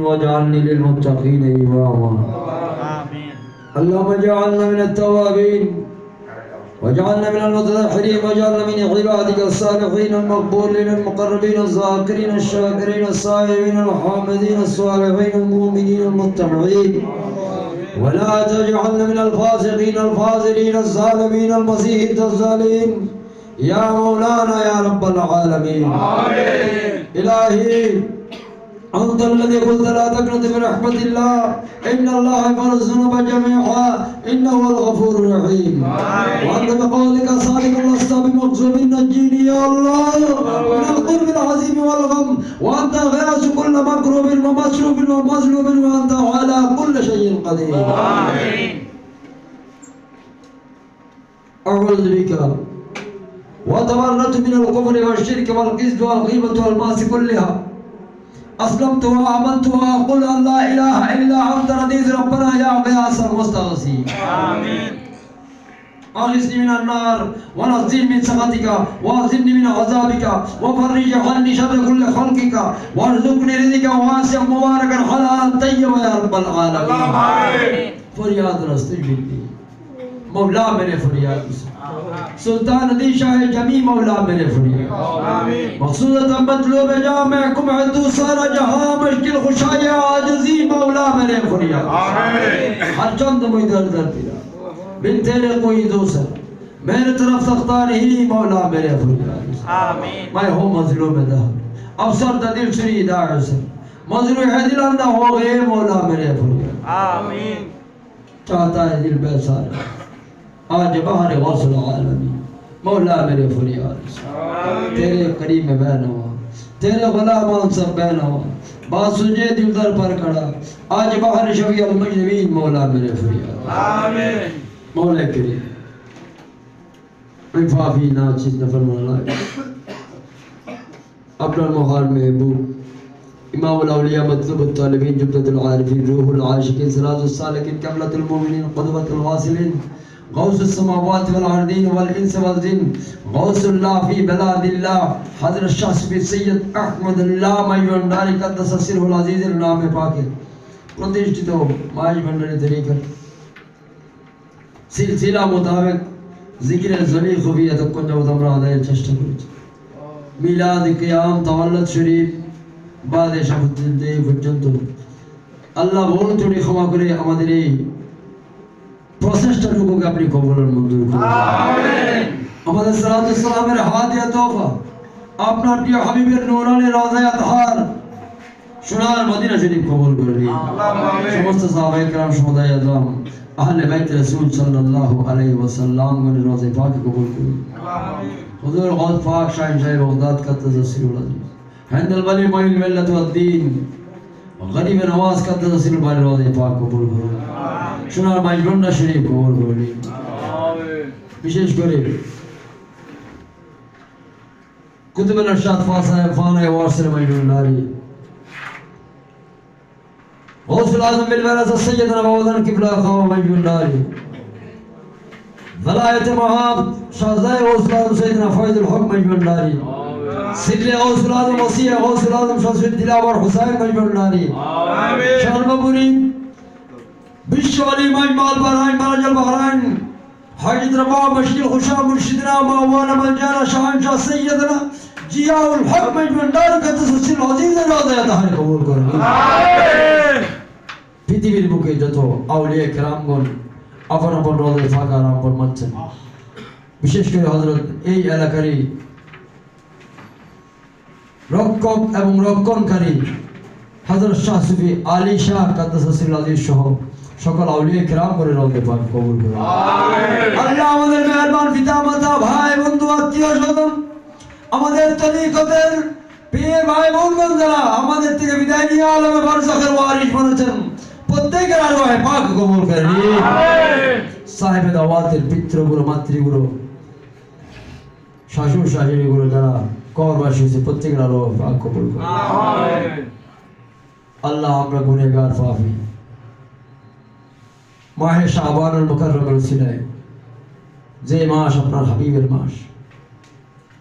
واجعلني للمتقين إماما. اللهم اجعلنا من التوابين واجعلنا من المتطهرين واجعلنا من عبادك الصالحين المقبولين المقربين الذاكرين الشاكرين الصائمين الحامدين الصالحين المؤمنين المتبعين. ولا تجعلنا من الفاسقين الفاضلين الظالمين المسيحين الظالمين. يا مولانا يا رب العالمين. آمين. إلهي أنت الذي قلت لا تقنط من رحمة الله إن الله يغفر الذنوب جميعا إنه هو الغفور الرحيم وأنت بقولك صادق لست بمغصوب نجيني يا الله من القرب العظيم والغم وأنت غاز كل مكروب ومشروب ومظلوم وأنت على كل شيء قدير آمين أعوذ بك وتبرأت من الكفر والشرك والكذب والغيبة والمعاصي كلها أسلمت وآمنت وأقول أن لا إله إلا أنت رضيت ربنا يا غياث المستغيثين آمين. أغثني من النار ونزل من سخطك وأعذبني من عذابك وفرج عني شر كل خلقك وارزقني رزقا واسعا مباركا حلالا طيبا يا رب العالمين. فریاد رستے ملتی مولا میرے فریاد سلطان علی شاہ جمی مولا میرے فری مقصود مطلو بجا میں کم عدو سارا جہاں مشکل خوشائی آجزی مولا میرے فری ہر چند مجھ در در پیرا بن تیرے کوئی دوسر میرے طرف سختان ہی مولا میرے فری میں ہوں مظلوم دا افسر دا دل شری دا عسر مظلوم ہے اندہ ہو گئے مولا میرے فری چاہتا ہے دل بے سارے आज बाहर गौसल आलमी मौला मेरे फरियाद तेरे करीब में बैन हुआ तेरे गुलामान सब बैन हुआ बासुजे दिल दर पर खड़ा आज बाहर शफी अलमजमीन मौला मेरे फरियाद آمين मौला करीम इफाफी नाचिस नफर मौला अपना मुहार महबूब इमाम الأولياء مطلوب الطالبين جبدة العارفين روح العاشقين سراج السالكين كملة المؤمنين قدوة الواصلين غوث السماوات والأرضين والإنس والجن غوث الله في بلاد الله حضرت الشخص في سيد أحمد الله ميونداري قدس سره العزيز النام পাকে প্রতিষ্ঠিত মাস ভান্ডারি তরিকার সিলসিলা মোতাবেক জিকিরের জলি খুবই এতক্ষণ যাবত আমরা আদায়ের চেষ্টা করেছি মিলাদ কিয়াম তাওয়াল্লাদ শরীফ বাদে শাহুদ্দিন এই পর্যন্ত আল্লাহ ভুল ত্রুটি ক্ষমা করে আমাদের এই پروسیسٹروں کو اپنی قبول اور مقبول کرو امد صلاة السلام رحمت یا توفہ اپنا پیو حبیب نوران روضہ اطہار شنار مدینہ شریف قبول کر لی شمست صحابہ کرام شہدہ اعظم اہل بیت رسول صلی اللہ علیہ وسلم نے روضہ پاک قبول کر لی حضور غوث پاک شاہن شاہ بغداد کا تذسیر اللہ ہند الولی مہین ملت والدین غریب نواز کا تسلسل بار روز پاک قبول করুন সোনার মাইজবন্ডা শরীফ কবুল করুন বিশেষ করে کتب الارشاد فاسا ہے فانا واصل مجنون ناری۔ غوث العظم بالبرز سیدنا مولانا قبلہ خواہ مجنون ناری۔ ولایت محاب شاہزائے غوث العظم سیدنا فائد الحق مجنون ناری۔ مجبنداري سر غوث العظم وسيع غوث العظم شمس الدلاور حسين مجبنداري شرمبوري বিশ্বআলী মাইমাল বারাইন বারাজাল বাহরাইন হাজিদ রবা মশকিল খুশা মুর্শিদনা মাওয়ানা মলজানা শাহান শাহ সৈয়দনা জিয়াউল হক মজবন্ডার কতসুল আজিজ রাদা তাহার কবুল করুন পৃথিবীর বুকে যত আউলিয়া কেরামগণ আপন আপন রদের ফাঁকা আপন মানছেন বিশেষ করে হজরত এই এলাকারই রক্ষক এবং রক্ষণকারী হজরত শাহ সুফি আলী শাহ কাদ্দাসিল আজিজ সহ সকল আউলিয়া কেরাম করে রদে পাক কবুল করুন। আল্লাহ আমাদের মেহরবান পিতা মাতা ভাই বন্ধু আত্মীয় স্বজন আমাদের তরিকতের প্রিয় ভাই বোনগণ যারা আমাদের থেকে বিদায় নিয়ে আলমে বারজাখের ওয়ারিস বলেছেন প্রত্যেকের আরওয়াহে পাক কবুল করেন সাহেব দাওয়াতের পিতৃগুলো মাতৃগুলো শাশুড় শাশুড়িগুলো যারা কবরবাসী হয়েছে প্রত্যেকের আরও কবুল আল্লাহ আমরা গুনেগার পাপি। মাহে শাহবানুল মুকাররমের উসিলায় যে মাস আপনার হাবিবের মাস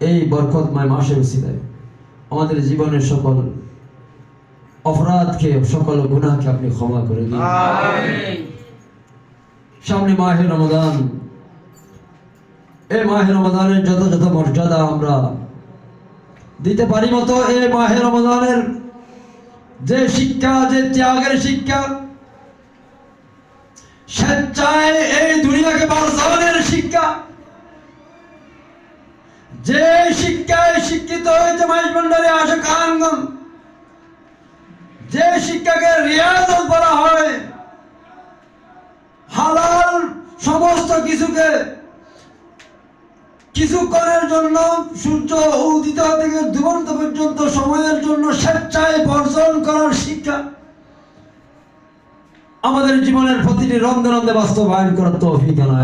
এই বরকতময় মাসের আমাদের জীবনের সকল অপরাধকে সকল গুনাহকে আপনি ক্ষমা করে দিন। সামনে মাহে রমজান। এই মাহে রমজানের যত যত মর্যাদা আমরা দিতে পারি মতো এই মাহে রমজানের যে শিক্ষা, যে ত্যাগের শিক্ষা, স্বেচ্ছায় এই দুনিয়াকে বাঁচানোর শিক্ষা, যে শিক্ষায় শিক্ষিত হয়েছে মাইজ মন্ডলী আসে কানগম যে শিক্ষাকে রিয়াজত বলা হয়, হালাল সমস্ত কিছুকে কিছুক্ষণের জন্য সূর্য উদিত থেকে দুবন্ত পর্যন্ত সময়ের জন্য স্বেচ্ছায় বর্জন করার শিক্ষা। আমাদের জীবনের প্রতিটি রন্ধে রন্ধে বাস্তবায়ন করার তৌফিক করুন।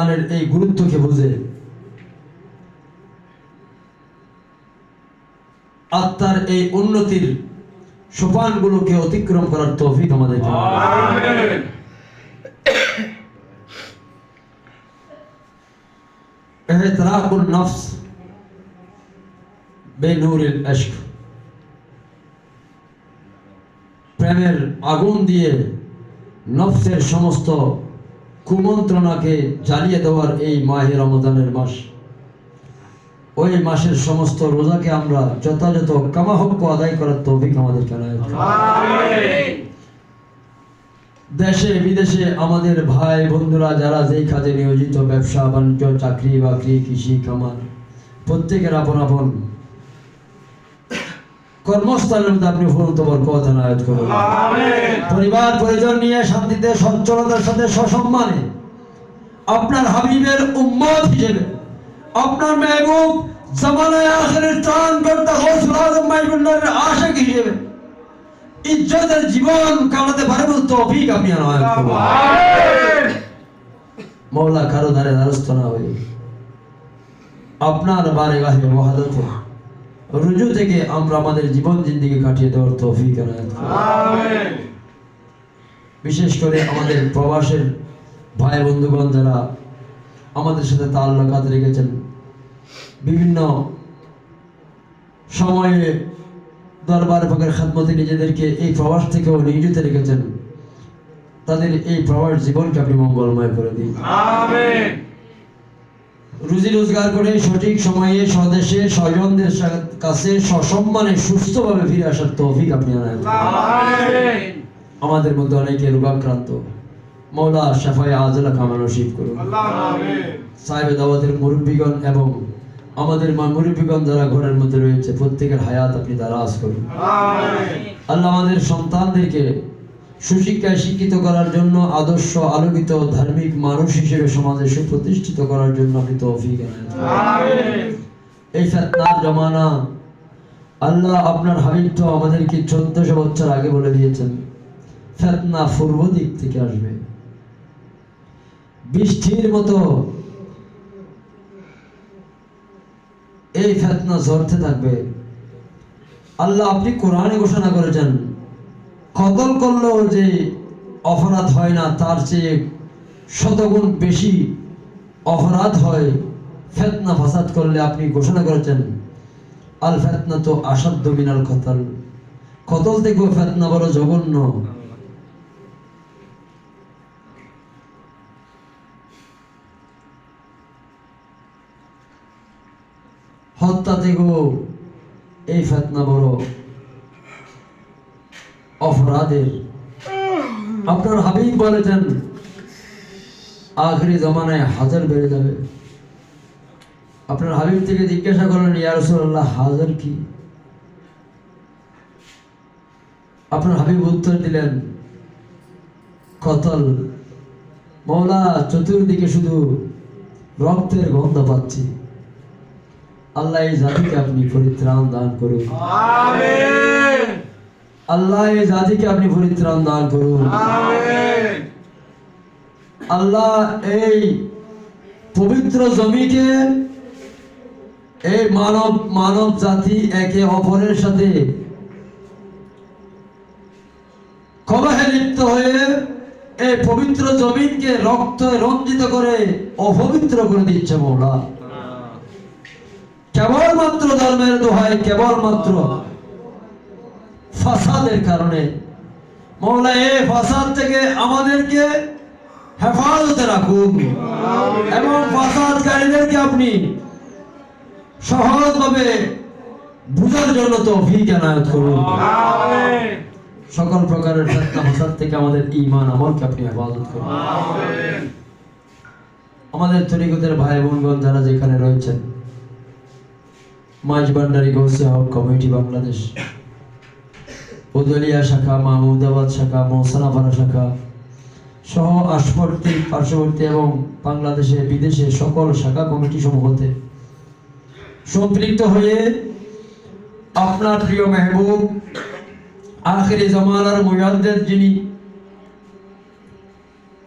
আমিন। এই গুরুত্বকে বুঝে আত্মার এই উন্নতির সোপানগুলোকে অতিক্রম করার তৌফিক আমাদের আমিন احتراق النفس بنور العشق প্রেমের আগুন দিয়ে নফসের সমস্ত কুমন্ত্রণাকে জ্বালিয়ে দেওয়ার এই মাহে রমজানের মাস ওই মাসের সমস্ত রোজাকে আমরা যথাযথ কামাহক্য আদায় করার তৌফিক আমাদের কেন আমিন দেশে বিদেশে আমাদের ভাই বন্ধুরা যারা যেই কাজে নিয়োজিত ব্যবসা বাণিজ্য চাকরি বাকরি কৃষি খামার প্রত্যেকের আপন আপন কর্মস্থলের মধ্যে আপনি বরকত করুন। পরিবার পরিজন নিয়ে শান্তিতে সচ্ছলতার সাথে সসম্মানে আপনার হাবিবের উম্মত হিসেবে আপনার মেহবুব জামানায় আখেরের করতে আজম মাইবুল্লাহের আশিক হিসেবে ইজ্জতের জীবন কাটাতে পারে বলে তৌফিক আপনি মৌলা কারও ধারে দ্বারস্থ না হয়ে। আপনার বারে গাহে মহাদতে। রুজু থেকে আমরা আমাদের জীবন জিন্দিগি কাটিয়ে দেওয়ার তৌফিক বিশেষ করে আমাদের প্রবাসের ভাই বন্ধুগণ যারা আমাদের সাথে তাল্লাকাত রেখেছেন বিভিন্ন সময়ে দরবার পাকের খাদমতে নিজেদেরকে এই প্রবাস থেকেও নিয়োজিত রেখেছেন। তাদের এই প্রবাস জীবনকে আপনি মঙ্গলময় করে দিন। রুজি রোজগার করে সঠিক সময়ে স্বদেশে স্বজনদের কাছে সসম্মানে সুস্থভাবে ফিরে আসার তৌফিক আপনি আমাদের মধ্যে অনেকে রোগাক্রান্ত। মৌলা সাফাই আজলা কামা নসিব করুন। সাহেব দাওয়াতের মুরব্বীগণ এবং আমাদের মা মুরব্বীগণ যারা ঘরের মধ্যে রয়েছে প্রত্যেকের হায়াত আপনি দারাজ করুন। আল্লাহ আমাদের সন্তানদেরকে সুশিক্ষায় শিক্ষিত করার জন্য আদর্শ আলোকিত ধার্মিক মানুষ হিসেবে সমাজে সুপ্রতিষ্ঠিত করার জন্য আপনি তৌফিক এই ফেতনার জমানা আল্লাহ আপনার হাবিব তো আমাদেরকে চোদ্দশো বছর আগে বলে দিয়েছেন ফেতনা পূর্ব দিক থেকে আসবে। বৃষ্টির মতো এই ফেতনা ঝরতে থাকবে। আল্লাহ আপনি কোরআনে ঘোষণা করেছেন কতল করলেও যে অপরাধ হয় না, তার চেয়ে শতগুণ বেশি অপরাধ হয়। ফেতনা ফাসাদ করলে আপনি ঘোষণা করেছেন আল ফেতনা তো আসাধ্য মিনাল কতল। কতল থেকেও ফেতনা বড় জঘন্য। হত্যা থেকেও এই ফেতনা বড় অপরাধের। আপনার হাবিব বলেছেন, আখরি জমানায় হাজার বেড়ে যাবে। আপনার হাবিব থেকে জিজ্ঞাসা করেন ইয়া রাসূলুল্লাহ, হাজার কি? আপনার হাবিব উত্তর দিলেন, কতল। মৌলা, চতুর্দিকে শুধু রক্তের গন্ধ পাচ্ছি। আল্লাহ এই জাতিকে আপনি পরিত্রাণ দান করুন। আল্লাহ এই জাতিকে আপনি পরিত্রাণ দান করুন। আল্লাহ এই পবিত্র জমিকে এই মানব মানব জাতি একে অপরের সাথে কলহে লিপ্ত হয়ে এই পবিত্র জমিনকে রক্ত রঞ্জিত করে অপবিত্র করে দিচ্ছে মৌলা। কেবলমাত্র ধর্মের দোহাই কেবলমাত্র ফাসাদের কারণে। মৌলা এই ফাসাদ থেকে আমাদেরকে হেফাজতে রাখুন। এবং ফাসাদকারীদেরকে আপনি সহজভাবে বুঝার জন্য তৌফিক এনায়ত করুন। সকল প্রকারের ফেতনা ফাসাদ থেকে আমাদের ঈমান আমলকে আপনি হেফাজত করুন। আমাদের তরিকতের ভাই বোনগণ যারা যেখানে রয়েছেন মাঝ ভান্ডারি গৌসিয়া হক কমিটি বাংলাদেশ। উদলিয়া শাখা, মাহমুদাবাদ শাখা, মৌসানাপাড়া শাখা সহ আশবর্তী পার্শ্ববর্তী এবং বাংলাদেশে বিদেশে সকল শাখা কমিটি সমূহতে সম্পৃক্ত হয়ে আপনার প্রিয় মেহবুব, আখেরি জামানার মুজাদ্দেদ যিনি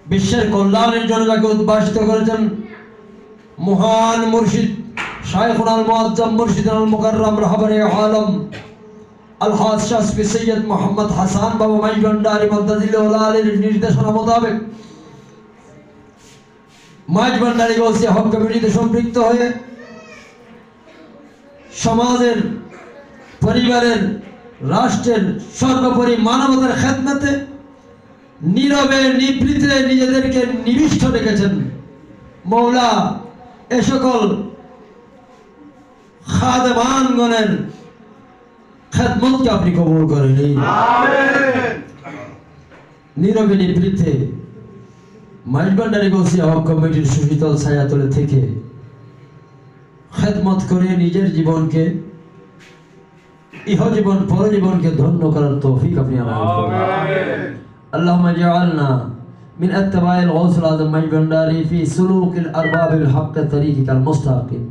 বিশ্বের কল্যাণের জন্য যাকে উদ্ভাসিত করেছেন, মহান মুর্শিদ আল আলম হাসান আলীর নির্দেশনা মোতাবেক সম্পৃক্ত হয়ে সমাজের, পরিবারের, রাষ্ট্রের সর্বোপরি মানবতার খেদমতে নীরবে নিবৃতে নিজেদেরকে নিবিষ্ট রেখেছেন মৌলা এ সকল খাদেমানগণের খেদমতকে আপনি কবুল করেন এই আমিন নীরবে নিবৃতে মাইজবান্ডারি গৌসিয়া হক কমিটির সুশীতল ছায়াতলে থেকে খেদমত করে নিজের জীবনকে ইহজীবন পরজীবনকে ধন্য করার তৌফিক আপনি আমাদের করুন আমিন اللهم اجعلنا من اتباع الغوث العظم مجبنداري في سلوك الارباب الحق طريقك المستقيم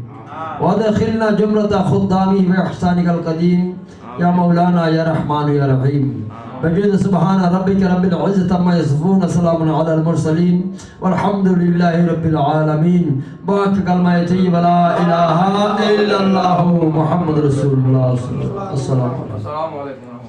وادخلنا جمرة خدامه بإحسانك القديم. يا مولانا يا رحمن يا رحيم. بجد سبحان ربك رب العزة عما يصفون سلام على المرسلين. والحمد لله رب العالمين. باك كلمة طيبة لا إله إلا الله محمد رسول الله. صلى الله عليه وسلم السلام عليكم.